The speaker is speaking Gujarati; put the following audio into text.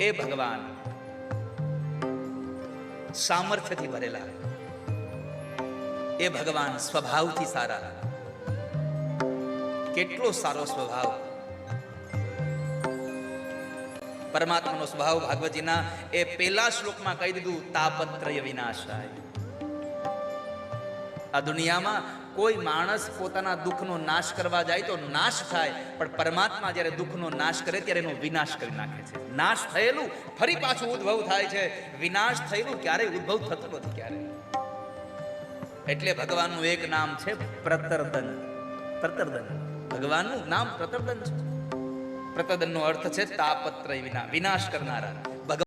એ ભગવાન સામર્થ્યથી ભરેલા. એ ભગવાન સ્વભાવથી સારા. કેટલો સારો સ્વભાવ. પરમાત્માનો સ્વભાવ ભાગવતજીના એ પેલા શ્લોકમાં કહી દીધું, તાપત્રય વિનાશાય. આ દુનિયામાં કોઈ માણસ પોતાના દુઃખનો નાશ કરવા જાય તો નાશ થાય, પણ પરમાત્મા જ્યારે દુઃખનો નાશ કરે ત્યારે એનો વિનાશ કરી નાખે છે. નાશ થયેલું ફરી પાછું ઉદ્ભવ થાય છે. વિનાશ થયેલું ક્યારેય ઉદ્ભવ થતું નથી ક્યારેય. એટલે ભગવાનનું એક નામ છે પ્રતરદન. પ્રતરદન. ભગવાનનું નામ પ્રતરદન છે. પ્રતદનનો અર્થ છે તાપત્રય વિના વિનાશ કરનારા.